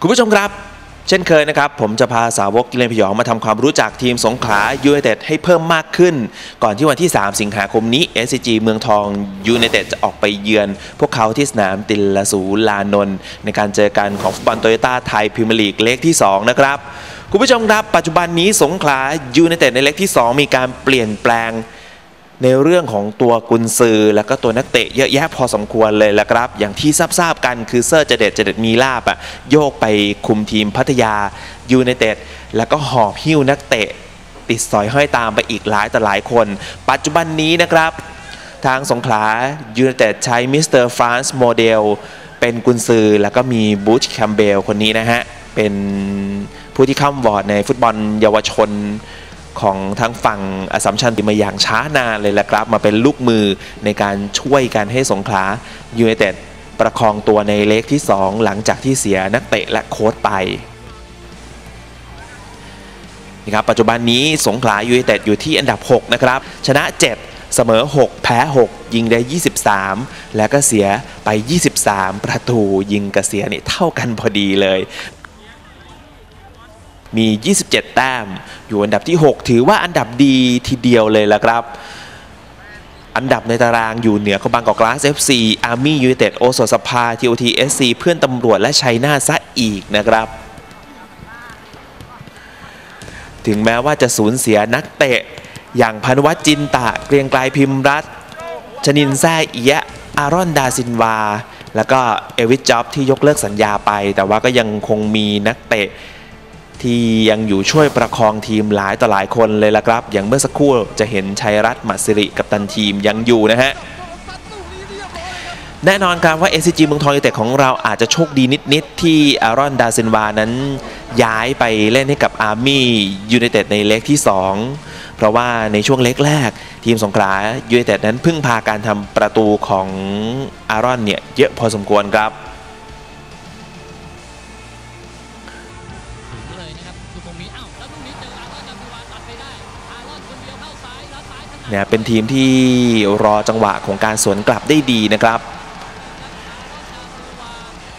คุณผู้ชมครับ เช่นเคยนะครับ ผมจะพาสาวกกิเลนพยองมาทำความรู้จักทีมสงขลายูไนเต็ดให้เพิ่มมากขึ้น ก่อนที่วันที่ 3 สิงหาคมนี้ SCG เมืองทองยูไนเต็ดจะออกไปเยือน พวกเขาที่สนามติลสูลานนท์ในการเจอกันของฟุตบอลโตโยต้าไทยพรีเมียร์ลีกเลขที่ 2 นะครับ คุณผู้ชมครับ ปัจจุบันนี้สงขลายูไนเต็ดในเลขที่ 2 มีการเปลี่ยนแปลง ในเรื่องของตัวกุนซือแล้วก็ตัวนักเตะเยอะแยะพอสมควรเลยละครับ อย่างที่ทราบๆกันคือเซอร์เจเดตเจเดตมีลาบอะโยกไปคุมทีมพัทยายูไนเต็ดแล้วก็หอบหิ้วนักเตะ ติดสอยห้อยตามไปอีกหลายต่อหลายคน ปัจจุบันนี้นะครับ ทางสงขลายูไนเต็ดใช้มิสเตอร์ฟรานซ์โมเดลเป็นกุนซือแล้วก็มีบูชแคมเบลคนนี้นะฮะ เป็นผู้ที่ข้ามวอร์ดในฟุตบอลเยาวชน ของทางฝั่งอสัมชัญมาอย่างช้านานเลยแหละครับ มาเป็นลูกมือในการช่วยกันให้สงขลายูไนเต็ดประคองตัวในเลขที่ 2 หลังจากที่เสียนักเตะและโค้ชไปนี่ครับปัจจุบันนี้สงขลายูไนเต็ดอยู่ที่อันดับ 6 นะครับ ชนะ 7 เสมอ 6 แพ้ 6 ยิงได้ 23 แล้วก็เสียไป 23 ประตูยิงกับเสียนี่เท่ากันพอดีเลย มี 27 แต้ม อยู่อันดับที่ 6 ถือว่าอันดับดีทีเดียวเลยละครับ อันดับในตารางอยู่เหนือของบางกอกกลาส FC อาร์มี่ยูไนเต็ดโอสถสภา TOT SC เพื่อนตำรวจและชัยนาทซะอีกนะครับถึงแม้ว่าจะสูญเสียนักเตะ อย่างพนวัฒน์จินตะ เกรียงไกลพิมรัตชนินแซ่เอียะอารอนดาซินวา แล้วก็เอวิสจ็อบที่ยกเลิกสัญญาไป แต่ว่าก็ยังคงมีนักเตะ ที่ยังอยู่ช่วยประคองทีมหลายต่อหลายคนเลยละครับ อย่างเมื่อสักครู่จะเห็นชัยรัตน์มัสิริกับตันทีมยังอยู่นะฮะแน่นอนครับว่า SCG เมืองทองยูเต็ดของเราอาจจะโชคดีนิด ๆ ที่อารอนดาซินวานั้นย้ายไปเล่นให้กับอาร์มี่ยูไนเต็ดในเล็กที่ 2 เพราะว่าในช่วงเล็กแรก ทีมสงขลายูไนเต็ดนั้นพึ่งพาการทำประตูของอารอนเนี่ยเยอะพอสมควรครับ นัดเนี่ยเป็นทีมที่รอจังหวะของการสวนกลับได้ดีนะครับ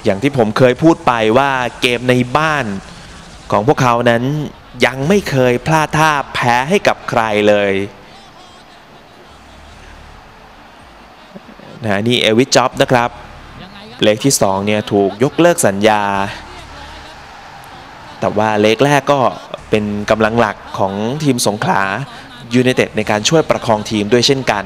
อย่างที่ผมเคยพูดไปว่าเกมในบ้านของพวกเขานั้นยังไม่เคยพลาดท่าแพ้ให้กับใครเลยนะนี่เอวิชจ็อบนะครับยังไงครับเลขที่2เนี่ยถูกยกเลิกสัญญา แต่ว่าเลขแรกก็เป็นกำลังหลักของทีมสงขลา ยูไนเต็ดในการช่วยประคองทีมด้วยเช่นกัน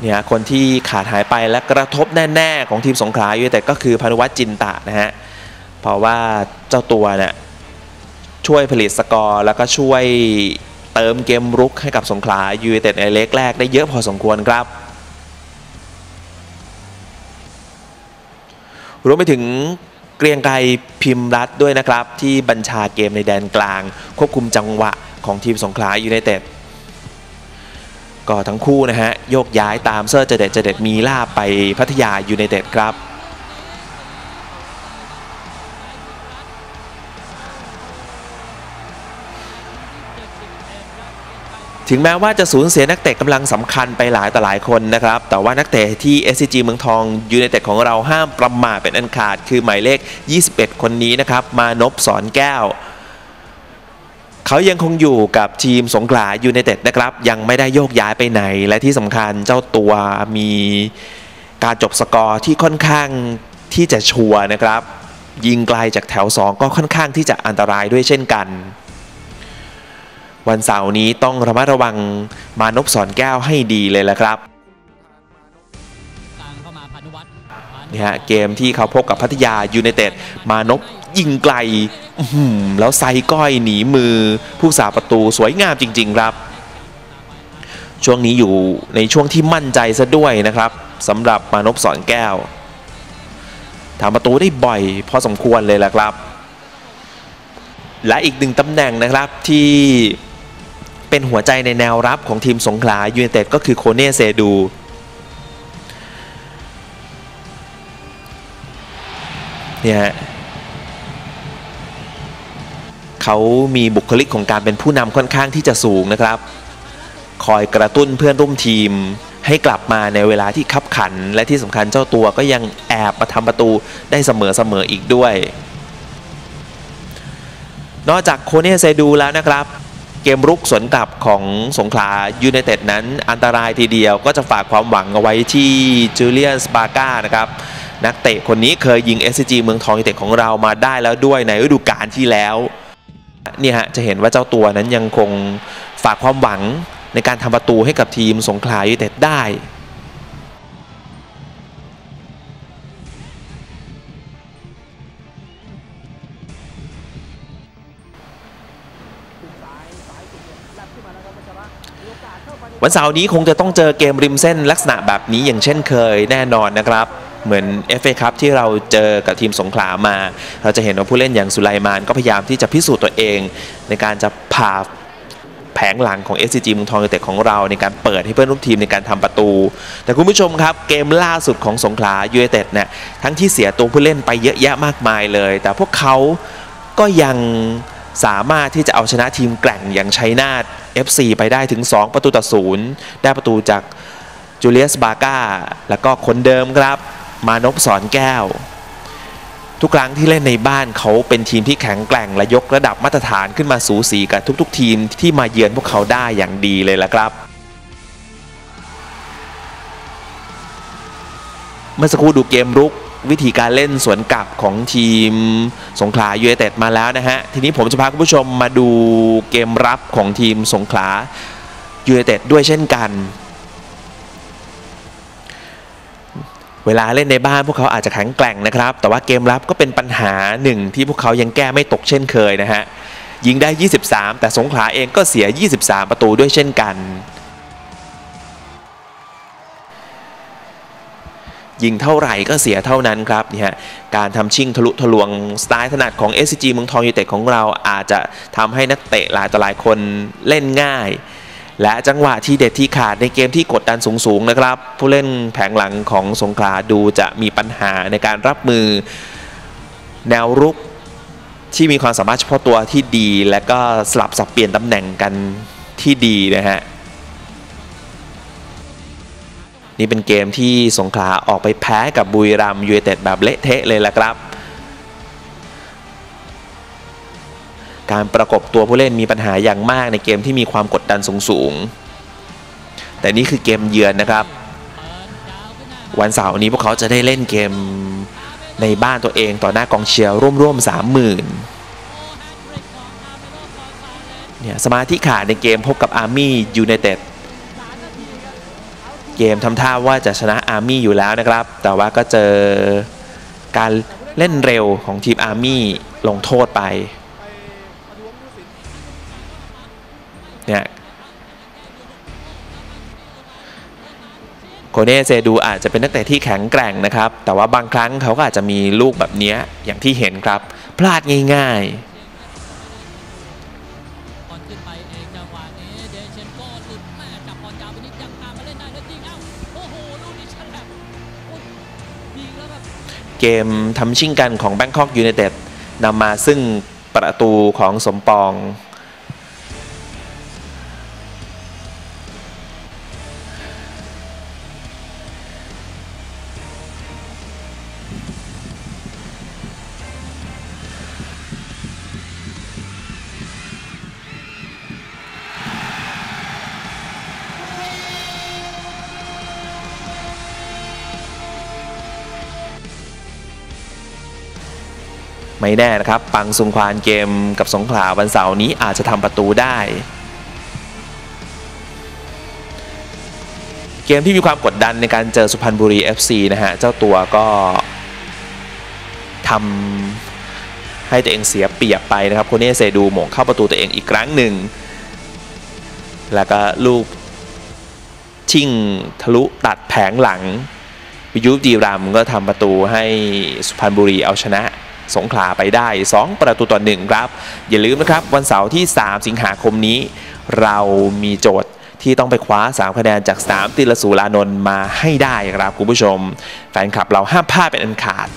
เนเนี่ยคนที่ขาดหายไปและกระทบแน่ๆของทีมสงขลายูไนเต็ดก็คือพานุวัฒน์จินตะนะฮะ เพราะว่าเจ้าตัวเนี่ยช่วยผลิตสกอร์แล้วก็ช่วยเติมเกมรุกให้กับสงขลายูไนเต็ดในเล็กแรกได้เยอะพอสมควรครับ รวมไปถึงเกรียงไกรพิมพ์รัฐด้วยนะครับ ที่บัญชาเกมในแดนกลาง ควบคุมจังหวะของทีมสงขลายูไนเต็ดก็ทั้งคู่นะฮะ โยกย้ายตามเซอร์เจเดตเจเดตมีล่าไปพัทยายูไนเต็ดครับ ถึงแม้ว่าจะสูญเสียนักเตะกำลังสำคัญไปหลายต่อหลายคนนะครับ แต่ว่านักเตะที่ SCG เมืองทองยูไนเต็ดของเราห้ามประมาทเป็นอันขาด คือหมายเลข 21 คนนี้นะครับ มานพสอนแก้ว เขายังคงอยู่กับทีมสงขลายูไนเต็ดนะครับ ยังไม่ได้โยกย้ายไปไหน และที่สำคัญเจ้าตัวมีการจบสกอร์ที่ค่อนข้างที่จะชัวร์นะครับ ยิงไกลจากแถว 2 ก็ค่อนข้างที่จะอันตรายด้วยเช่นกัน วันเสาร์นี้ต้องระมัดระวังมานพสอนแก้วให้ดีเลยละครับเข้ามาพานุวัฒน์พานุนี่ฮะเกมที่เขาพบกับพัทยายูไนเต็ดมานพยิงไกลแล้วไซก้อยหนีมือ ผู้สาประตูสวยงามจริง ๆ ครับ ช่วงนี้อยู่ในช่วงที่มั่นใจซะด้วยนะครับสำหรับมานพสอนแก้วทำประตูได้บ่อยพอสมควรเลยแหละครับ และอีกหนึ่งตำแหน่งนะครับที่ เป็นหัวใจในแนวรับของทีมสงขลายูไนเต็ดก็คือโคเน่เซดูเนี่ยฮะเขามีบุคลิกของการเป็นผู้นำค่อนข้างที่จะสูงนะครับ คอยกระตุ้นเพื่อนร่วมทีมให้กลับมาในเวลาที่คับขัน และที่สำคัญเจ้าตัวก็ยังแอบมาทำประตูได้เสมอๆอีกด้วย นอกจากโคเนเซดูแล้วนะครับ เกมรุกสวนกลับของสงขลายูไนเต็ดนั้นอันตรายทีเดียวก็จะฝากความหวังเอาไว้ที่จูเลียนสปาก้านะครับนักเตะคนนี้เคยยิง SCG เมืองทองยูไนเต็ดของเรามาได้แล้วด้วยในฤดูกาลที่แล้วนี่ฮะจะเห็นว่าเจ้าตัวนั้นยังคงฝากความหวังในการทำประตูให้กับทีมสงขลายูไนเต็ดได้ วันเสาร์นี้คงจะต้องเจอเกมริมเส้นลักษณะแบบนี้อย่างเช่นเคยแน่นอนนะครับ เหมือน FA ครับที่เราเจอกับทีมสงขลามา เราจะเห็นว่าผู้เล่นอย่างสุไลมานก็พยายามที่จะพิสูจน์ตัวเอง ในการจะผ่าแผงหลังของ SCG มืองทองยูเต็ดของเราในการเปิดให้เพื่อนร่วมทีมในการทำประตู แต่คุณผู้ชมครับเกมล่าสุดของสงขลายูเต็ดเนี่ยทั้งที่เสียตัวผู้เล่นไปเยอะแยะมากมายเลย แต่พวกเขาก็ยังสามารถที่จะเอาชนะทีมแกร่งอย่างชัยนาท FC ไปได้ถึง 2 ประตูต่อศูนย์ได้ประตูจากจูเลียสบาก้าแล้วก็คนเดิมครับ มานพสอนแก้ว ทุกครั้งที่เล่นในบ้านเขาเป็นทีมที่แข็งแกร่งและยกระดับมาตรฐานขึ้นมาสูสีกับทุก ๆ ทีมที่มาเยือนพวกเขาได้อย่างดีเลยละครับเมื่อสักครู่ดูเกมรุก วิธีการเล่นสวนกลับของทีมสงขลายูไนเต็ดมาแล้วนะฮะ ทีนี้ผมจะพาคุณผู้ชมมาดูเกมรับของทีมสงขลายูไนเต็ดด้วยเช่นกัน เวลาเล่นในบ้านพวกเขาอาจจะแข็งแกร่งนะครับ แต่ว่าเกมรับก็เป็นปัญหาหนึ่งที่พวกเขายังแก้ไม่ตกเช่นเคยนะฮะยิงได้ 23 แต่สงขลาเองก็เสีย 23 ประตูด้วยเช่นกัน ยิงเท่าไหร่ก็เสียเท่านั้นครับนี่ฮะการทำชิ่งทะลุทะลวงสไตล์ถนัดของ SCG เมืองทองยูเต็ดของเราอาจจะทำให้นักเตะหลายต่อหลายคนเล่นง่าย และจังหวะที่เด็ดที่ขาดในเกมที่กดดันสูงๆนะครับ ผู้เล่นแผงหลังของสงขลาดูจะมีปัญหาในการรับมือ แนวรุกที่มีความสามารถเฉพาะตัวที่ดี และก็สลับสับเปลี่ยนตำแหน่งกันที่ดีนะฮะ นี่เป็นเกมที่สงขลาออกไปแพ้กับบุรีรัมย์ยูไนเต็ดแบบเละเทะเลยละครับ การประกบตัวผู้เล่นมีปัญหาอย่างมากในเกมที่มีความกดดันสูงๆแต่นี่คือเกมเยือนนะครับ วันเสาร์นี้พวกเขาจะได้เล่นเกมในบ้านตัวเองต่อหน้ากองเชียร์ร่วมๆ30,000เนี่ยสมาธิขาดในเกมพบกับอาร์มี่ยูไนเต็ด เกมทำท่าว่าจะชนะอาร์มี่อยู่แล้วนะครับ แต่ว่าก็เจอการเล่นเร็วของทีมอาร์มี่ลงโทษไปเนี่ยโคเน่เซดูอาจจะเป็นนักเตะที่แข็งแกร่งนะครับ แต่ว่าบางครั้งเขาก็อาจจะมีลูกแบบนี้อย่างที่เห็นครับ พลาดง่าย ๆ เกมทำชิ่งกันของแบงคอกยูไนเต็ดนำมาซึ่งประตูของสมปอง ไม่แน่นะครับ ปังซุงควานเกมกับสงขลาวันเสาร์นี้อาจจะทำประตูได้ เกมที่มีความกดดันในการเจอสุพรรณบุรี FC นะฮะ เจ้าตัวก็ทำให้ตัวเองเสียเปรียบไปนะครับโคเน่เซดูหม่งเข้าประตูตัวเองอีกครั้งหนึ่ง แล้วก็ลูกชิ่งทะลุตัดแผงหลังวิยุดีรัมก็ทำประตูให้สุพรรณบุรีเอาชนะ สงขลาไปได้ 2 ประตูต่อหนึ่งครับ อย่าลืมนะครับวันเสาร์ที่ 3 สิงหาคมนี้ เรามีโจทย์ที่ต้องไปคว้า 3 คะแนนจาก 3 ติลสูลานนท์มาให้ได้ครับคุณผู้ชม แฟนคลับเราห้ามพลาดเป็นอันขาด